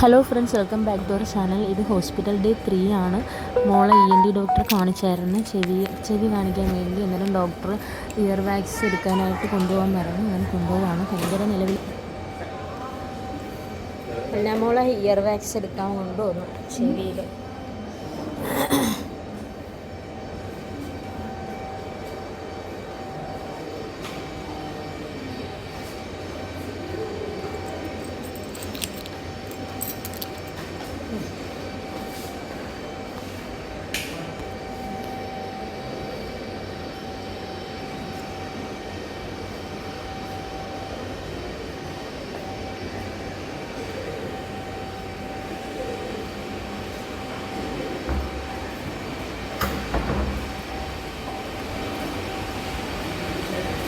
Hello friends welcome back to our channel ഇത് hospital day three ആണ്. മോളെ E N D doctor കാണിച്ചായിരുന്നു. ചെവി ചെവി കാണിക്കാൻ വേണ്ടി എന്നാലും ഡോക്ടർ ഇയർ വാക്സ് എടുക്കാനായിട്ട് കൊണ്ടുപോകാൻ പറഞ്ഞു. ഞാൻ കൊണ്ടുപോവാണ്. ഭയങ്കര നിലവിൽ എന്നാ മോളെ ഇയർ വാക്സ് എടുക്കാൻ കൊണ്ടുപോകുന്നു ചെവിയിൽ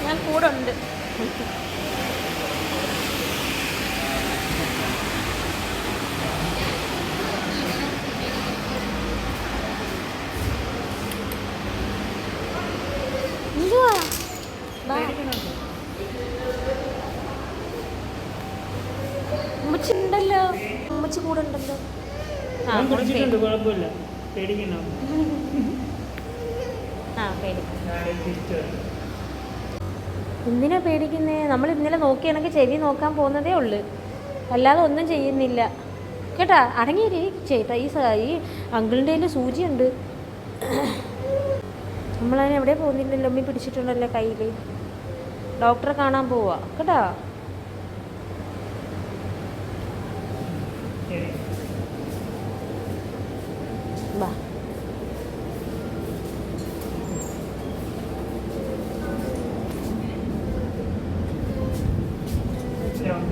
ഞാൻ കൂടെ ഉണ്ട് എന്തുവാ വാ. ഉമ്മച്ചി ഉണ്ടല്ലോ ഉമ്മച്ചി കൂടെ ഉണ്ടല്ലോ ആ ഞാൻ കുടിച്ചിട്ടുണ്ട് കുഴപ്പമില്ല. പേടിക്കണ്ട. ആ പേടിക്കണം. എന്തിനാ പേടിക്കുന്നേ? നമ്മൾ ഇന്നലെ നോക്കിയാണെങ്കിൽ ചെവി നോക്കാൻ പോകുന്നതേ ഉള്ളു. അല്ലാതെ ഒന്നും ചെയ്യുന്നില്ല. കേട്ടാ അടങ്ങിയിരി. ചേട്ടാ ഈ സ- ഈ അങ്കിളിന്റെ കയ്യിൽ സൂചിയുണ്ട്. നമ്മളതിനെവിടെ പോകുന്നില്ലല്ലോ? അമ്മി പിടിച്ചിട്ടുണ്ടല്ലോ കയ്യിൽ ഡോക്ടറെ കാണാൻ പോവാ. കേട്ടാ? khutbah. Yeah.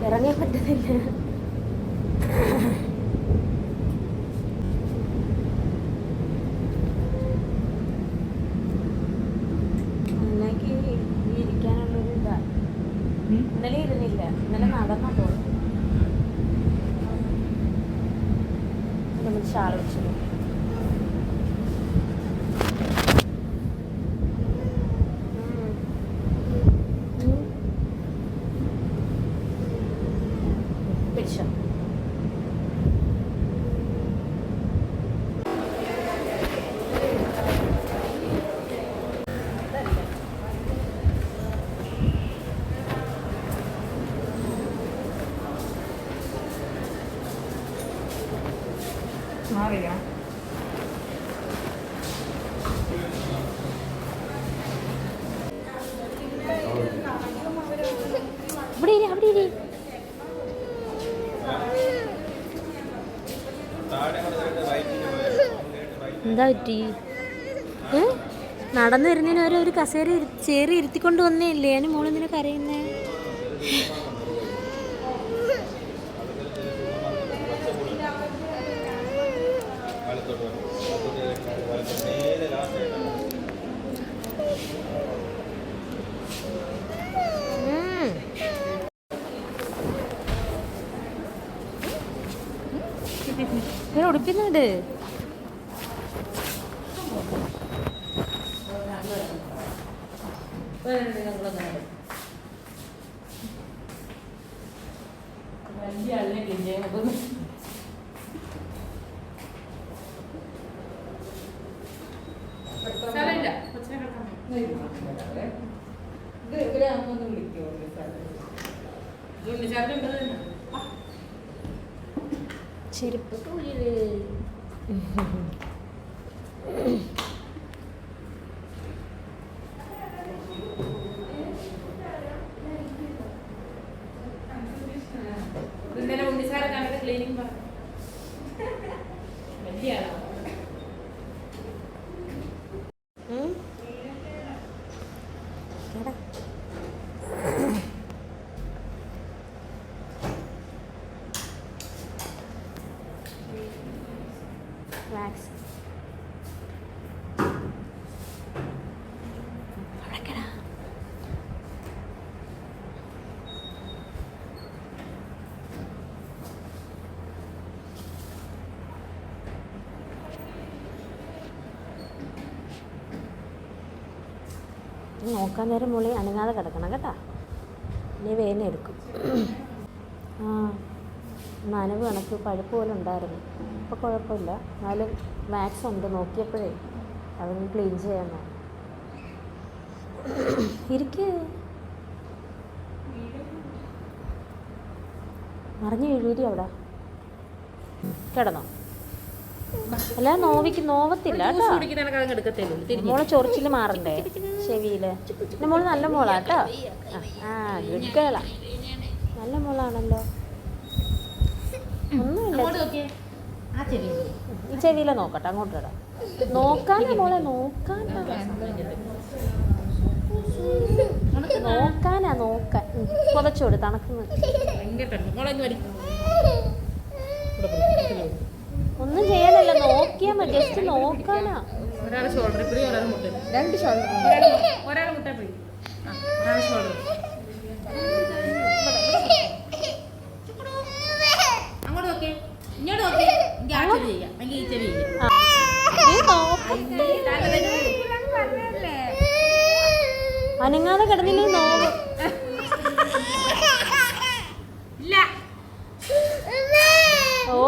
Darahnya apa? നമ്മൾ ഷാൾ എന്താ പറ്റി ഏ നടന്നു വരുന്നതിന് ഒരു ഒരു കസേര ചേറി ഇരുത്തിക്കൊണ്ട് വന്നേ ഇല്ലേ അതിന് മോൾ ഇവരെ ഉടുപ്പിന്നുണ്ട് ചെരുപ്പ് തൊഴിൽ ക്ലീനിങ് പറഞ്ഞു വലിയ ആളാ ഉം. എടാ. വാക്സ് നോക്കാൻ നേരം മുളി അനങ്ങാതെ കിടക്കണം കേട്ടാ. ഇനി വേദന എടുക്കും. ആ നനവ് കണക്ക് പഴുപ്പ് പോലെ ഉണ്ടായിരുന്നു. ഇപ്പോൾ കുഴപ്പമില്ല. എന്നാലും മാക്സ് ഉണ്ട്. നോക്കിയപ്പോഴേ അതൊന്ന് ക്ലീൻ ചെയ്യാൻ ഇരിക്ക്. മറിഞ്ഞ് എഴുതി അവിടെ. കിടന്നോ. അല്ല നോവിക്ക് നോവത്തില്ല മോളെ ചൊറിച്ചിൽ മാറണ്ടേ ചെവിയിൽ? പിന്നെ മോൾ നല്ല മോളാ കേട്ടോ. ആ ഗുഡ് ഗേളാ നല്ല മോളാണല്ലോ. ഒന്നുമില്ല ഈ ചെവിയിലെ നോക്കട്ടെ അങ്ങോട്ട് ഇടാം. നോക്കാനാ മോളെ നോക്കാനാ. നോക്കാനാ നോക്കാൻ. പുതച്ചോട് തണുക്കുന്നു. ഒന്നും ചെയ്യാനല്ല നോക്കിയാ മതി. ജസ്റ്റ് നോക്കാനാ. ഒരാളെ ഷോൾഡർ ഒരാൾ മുട്ട രണ്ട് ഷോൾഡർ ഒരാൾ മുട്ട പോയി ഒരാൾ ഷോൾഡർ അങ്ങോട്ട് നോക്കേ. ഇങ്ങോട്ട് നോക്കേ. ചെയ്യാം. ഈ ചെവി നോക്ക്. അനങ്ങാതെ കിടന്നില്ലേ നോവ് ഇല്ല ഓ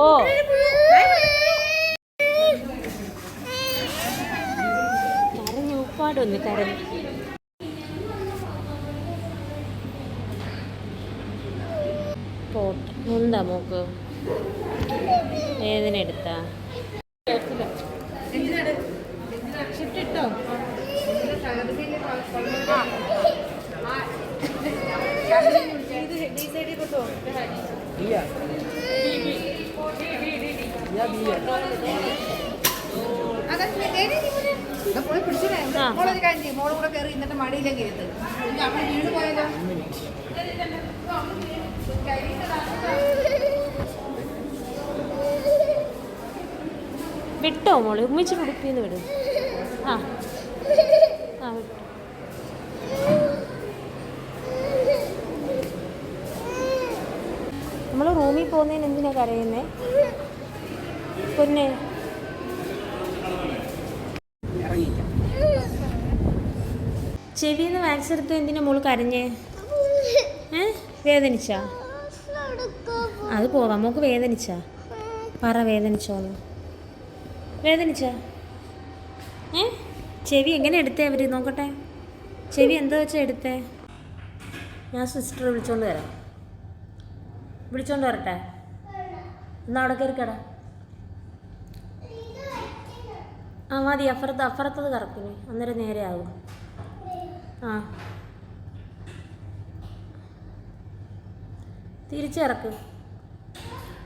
കരഞ്ഞു ഉപ്പാടൊന്ന് പോട്ട്. എന്താ മോക്ക്. ഏതിനെടുത്താ എടുത്താ? ഇട്ടോ പോയി പിടിച്ചില്ലേ. മോളൊരു കാര്യം ചെയ്യും. മോളും കൂടെ കയറി ഇന്നത്തെ മടിയിലേക്ക് ഇരുത്ത്. അവിടെ വീണ് പോയാലോ? വിട്ടോ മോൾ? ഉമ്മിച്ച് ഉടുപ്പിന്ന് വിടും. ആ. ആ വിട്ടു. നമ്മൾ റൂമിൽ പോകുന്നതിന് എന്തിനാ കരയുന്നേ? പൊന്നെ. ചെവിന്ന് വാക്സ് എടുത്ത് എന്തിനാ മോൾ കരഞ്ഞേ? ഏ? വേദനിച്ചാ? അത് പോവാം. മോക്ക് വേദനിച്ചാ? പറ വേദനിച്ചോന്ന്. വേദനിച്ചാ? ഏ? ചെവി എങ്ങനെ എടുത്തേ അവർ നോക്കട്ടെ. ചെവി എന്താ വെച്ചാ എടുത്തേ? ഞാൻ സിസ്റ്റർ വിളിച്ചോണ്ട് വരാം. വിളിച്ചോണ്ട് വരട്ടെ. എന്നാ അവിടെ കയറി കട. ആ മതി. അപ്പുറത്ത് അപ്പുറത്തത് കറക്കിനി അന്നേരം നേരെ ആവും. ആ. തിരിച്ചിറക്ക്.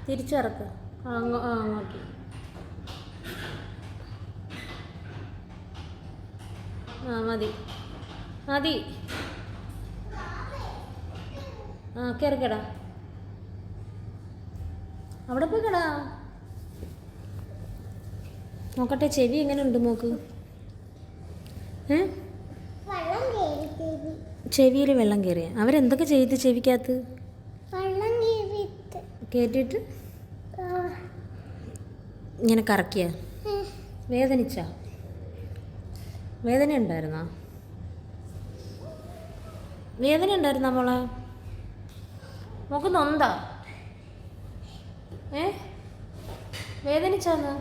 തിരിച്ചിറക്ക്. അങ്ങോട്ട്. ആ മതി. മതി. ആ കയറി കേടാ. അവിടെ പോയി കടാ. നോക്കട്ടെ ചെവി എങ്ങനെ ഉണ്ട് മോക്ക് ഏ? ചെവിയിൽ വെള്ളം കയറിയ. അവരെന്തൊക്കെ ചെയ്ത് ചെവിക്കകത്ത്? കയറ്റിയിട്ട് ഇങ്ങനെ കറക്കിയ. വേദനിച്ച? വേദന ഉണ്ടായിരുന്നോ? വേദന ഉണ്ടായിരുന്ന മോളെ? നമുക്ക് നൊന്താ? ഏ? വേദനിച്ചാന്ന്?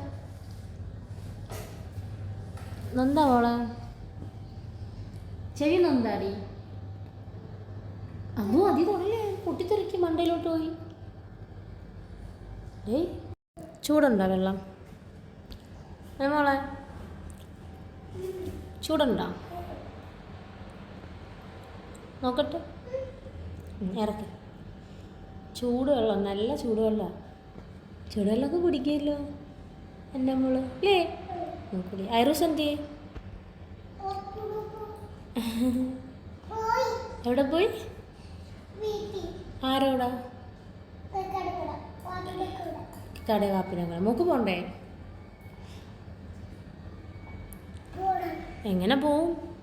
നൊന്താ മോളെ? ചെവി നൊന്താടി? അന്നു അതി തുടങ്ങി പൊട്ടിത്തെറിക്ക് മണ്ടയിലോട്ട് പോയി. ഏയ് ചൂടുണ്ടോ വെള്ളം? ഏ മോളെ? ചൂടുണ്ടോ? നോക്കട്ടെ. ഇറക്കി. ചൂടുവെള്ളം നല്ല ചൂടുവെള്ളമാണ് ചൂടുവെള്ളമൊക്കെ കുടിക്കുമല്ലോ എന്റെ മോൾ. അല്ലേ നോക്കി ഐറൂസ് എന്ത് എവിടെ പോയി? ആരോടാ? കട കാപ്പിനങ്ങൾ മൂക്ക് പോണ്ടേ? എങ്ങനെ പോവും?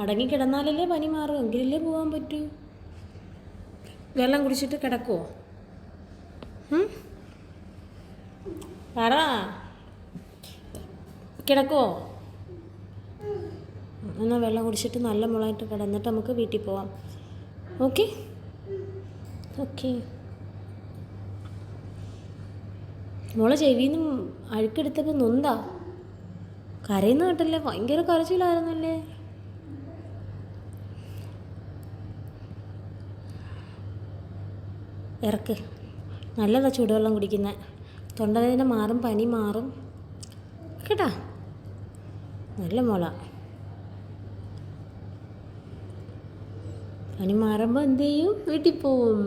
അടങ്ങി കിടന്നാലല്ലേ പനി മാറും. എങ്കിലല്ലേ പോകാൻ പറ്റൂ. വെള്ളം കുടിച്ചിട്ട് കിടക്കുമോ ഉം? പറ. കിടക്കുമോ എന്നാൽ വെള്ളം കുടിച്ചിട്ട് നല്ല മുളായിട്ട് കിടന്നിട്ട് നമുക്ക് വീട്ടിൽ പോവാം. ഓക്കെ? ഓക്കെ. മോളെ ചെവിന്ന് അഴുക്കെടുത്തപ്പോൾ നൊന്താ? കരയുന്ന കേട്ടല്ലേ? ഭയങ്കര കരച്ചിലായിരുന്നല്ലേ? ഇറക്ക്. നല്ലതാ ചൂടുവെള്ളം കുടിക്കുന്നത് തൊണ്ടവേദന മാറും പനി മാറും. കേട്ടാ? നല്ല മോള. പനി മാറുമ്പോൾ എന്ത് ചെയ്യും വീട്ടിൽ പോവും